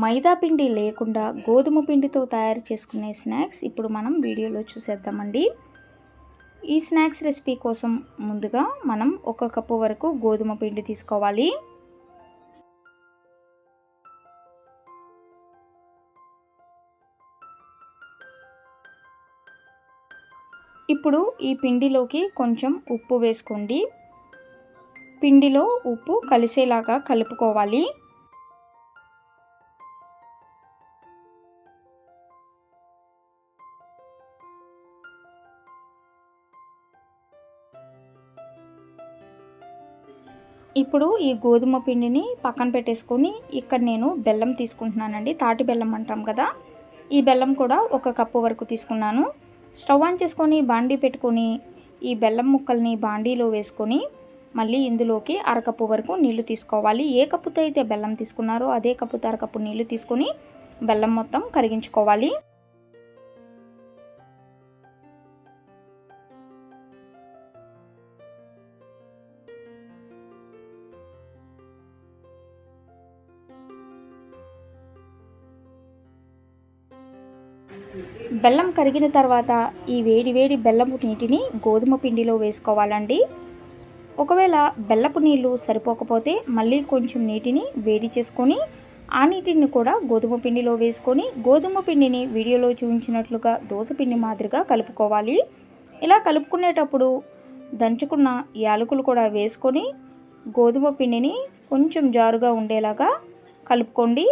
మైదా పిండి లేకుండా గోధుమ పిండితో తయారు చేసుకునే స్నాక్స్ ఇప్పుడు మనం వీడియోలో చూసేద్దామండి. ఈ స్నాక్స్ రెసిపీ కోసం ముందుగా మనం ఒక కప్పు వరకు గోధుమ పిండి తీసుకోవాలి. ఇప్పుడు ఈ పిండిలోకి కొంచెం ఉప్పు వేసుకోండి. పిండిలో ఉప్పు కలిసేలాగా కలుపుకోవాలి. ఇప్పుడు ఈ గోధుమ పిండిని పక్కన పెట్టేసుకొని ఇక్కడ నేను బెల్లం తీసుకుంటున్నానండి. తాటి బెల్లం అంటాం కదా. ఈ బెల్లం కూడా ఒక కప్పు వరకు తీసుకున్నాను. స్టవ్ ఆన్ చేసుకొని బాండీ పెట్టుకొని ఈ బెల్లం ముక్కల్ని బాండీలో వేసుకొని మళ్ళీ ఇందులోకి అరకప్పు వరకు నీళ్ళు తీసుకోవాలి. ఏ కప్పుతో అయితే బెల్లం తీసుకున్నారో అదే కప్పుతో అరకప్పు నీళ్ళు తీసుకొని బెల్లం మొత్తం కరిగించుకోవాలి. బెల్లం కరిగిన తర్వాత ఈ వేడి వేడి బెల్లపు నీటిని గోధుమ పిండిలో వేసుకోవాలండి. ఒకవేళ బెల్లపు నీళ్ళు సరిపోకపోతే మళ్ళీ కొంచెం నీటిని వేడి చేసుకొని ఆ నీటిని కూడా గోధుమ పిండిలో వేసుకొని గోధుమ పిండిని వీడియోలో చూపించినట్లుగా దోశ పిండి మాదిరిగా కలుపుకోవాలి. ఇలా కలుపుకునేటప్పుడు దంచుకున్న యాలకులు కూడా వేసుకొని గోధుమ పిండిని కొంచెం జారుగా ఉండేలాగా కలుపుకోండి.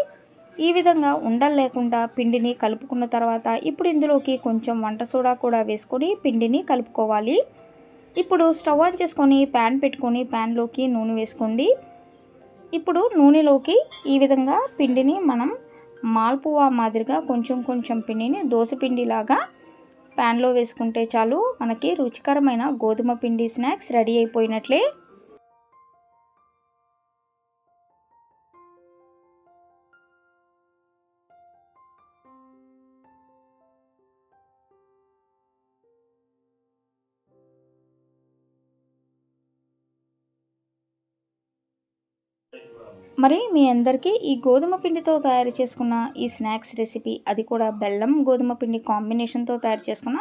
ఈ విధంగా ఉండలు లేకుండా పిండిని కలుపుకున్న తర్వాత ఇప్పుడు ఇందులోకి కొంచెం వంట సోడా కూడా వేసుకొని పిండిని కలుపుకోవాలి. ఇప్పుడు స్టవ్ ఆన్ చేసుకొని ప్యాన్ పెట్టుకొని ప్యాన్లోకి నూనె వేసుకోండి. ఇప్పుడు నూనెలోకి ఈ విధంగా పిండిని మనం మాల్పువా మాదిరిగా కొంచెం కొంచెం పిండిని దోశ పిండిలాగా ప్యాన్లో వేసుకుంటే చాలు మనకి రుచికరమైన గోధుమ పిండి స్నాక్స్ రెడీ అయిపోయినట్లే. మరి మీ అందరికీ ఈ గోధుమ పిండితో తయారు చేసుకున్న ఈ స్నాక్స్ రెసిపీ అది కూడా బెల్లం గోధుమ పిండి కాంబినేషన్తో తయారు చేసుకున్న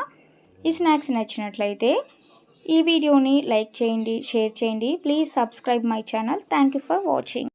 ఈ స్నాక్స్ నచ్చినట్లయితే ఈ వీడియోని లైక్ చేయండి షేర్ చేయండి. Please subscribe my channel. Thank you for watching.